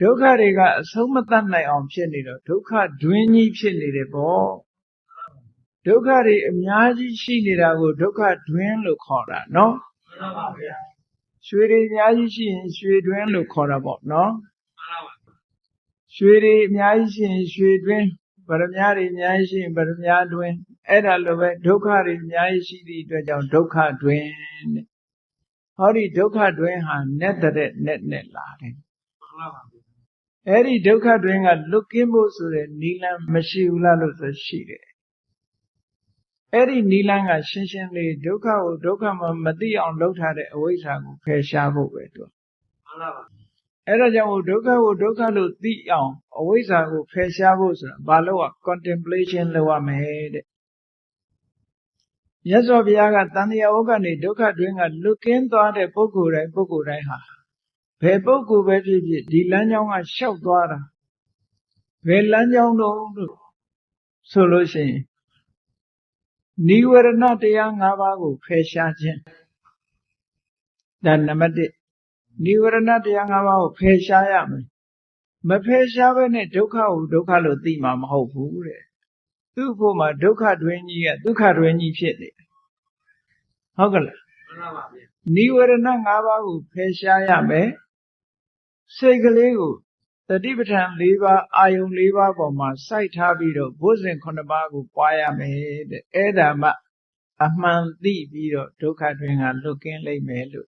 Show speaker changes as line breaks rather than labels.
ဒုက္ခတွေကအဆုံးမတတ်နိုင်အောင်ဖြစ်နေတော့ဒုက္ခဒွင်းကြီးဖြစ်နေတယ်ပေါ့ဒုက္ခတွေအများကြီးရှိနေတာကိုဒုက္ခဒွင်းလို့ခေါ်တာနော်
မှန်ပါဗျာ
ရွှေတွေအများကြီးရှိရင်ရွှေတွင်းလို့ခေါ်တာပေါ့နော်
မှန်ပါပါ
ရွှေတွေအများကြီးရှိရင်ရွှေတွင်းဗရမ ्या တွေအများကြီးရှိရင်ဗရမ ्या တွင်းအဲ့ဒါလိုပဲဒုက္ခတွေအများကြီးရှိသည့်အတွက်ကြောင့်ဒုက္ခတွင်းတဲ့ဟောဒီဒုက္ခတွင်းဟာနဲ့တဲ့နဲ့နဲ့လာတယ်
မှန်ပါပါဗျာ
အဲ့ဒီဒုက္ခတွင်းကလွတ်ကင်းဖို့ဆိုတဲ့နိလန်းမရှိဘူးလားလို့ဆိုရှိတယ်အဲ့ဒီနိလန်းကရှင်းရှင်းလေးဒုက္ခကိုဒုက္ခမှမသိအောင်လုပ်ထားတဲ့အဝိဇ္ဇာကိုဖယ်ရှားဖို့ပဲသူ
မှန်ပါပါ
အဲ့ဒါကြောင့်ဒုက္ခကိုဒုက္ခလို့သိအောင်အဝိဇ္ဇာကိုဖယ်ရှားဖို့ဆိုတာဘာလို့က contemplation လုပ်ရမယ်တဲ့မြတ်စွာဘုရားကတန်တရားဝုကနေဒုက္ခတွင်းကလွတ်ကင်းသွားတဲ့ပုဂ္ဂိုလ်တိုင်းပုဂ္ဂိုလ်တိုင်းဟာ ဘယ်ပုဂ္ဂိုလ်ပဲဖြစ်ဖြစ်ဒီလမ်းကြောင်းကရှောက်သွားတာဘယ်လမ်းကြောင်းတော့လို့ဆိုလို့ရှိရင်နိဝရဏတရား၅ပါးကိုဖယ်ရှားခြင်းဒါနံပါတ်1နိဝရဏတရား၅ပါးကိုဖယ်ရှားရမယ်မဖယ်ရှားဘဲနဲ့ဒုက္ခကိုဒုက္ခလို့သိမှာမဟုတ်ဘူးတဲ့သူ့ဖို့မှာဒုက္ခတွင်ကြီးကဒုက္ခတွင်ကြီးဖြစ်နေတယ်ဟုတ်ကလား
မှန်ပါပါဗျာ
နိဝရဏ၅ပါးကိုဖယ်ရှားရမယ် စိတ်ကလေးကိုတတိပဋ္ဌာန်၄ပါးအာယုံ၄ပါးပေါ်မှာစိုက်ထားပြီးတော့ဘုဇင်9ပါးကိုပွားရမယ်တဲ့အဲ့ဒါမှ အမှန်သိပြီးတော့ဒုက္ခတွင်ကလွတ်ကင်းလိမ့်မယ်လို့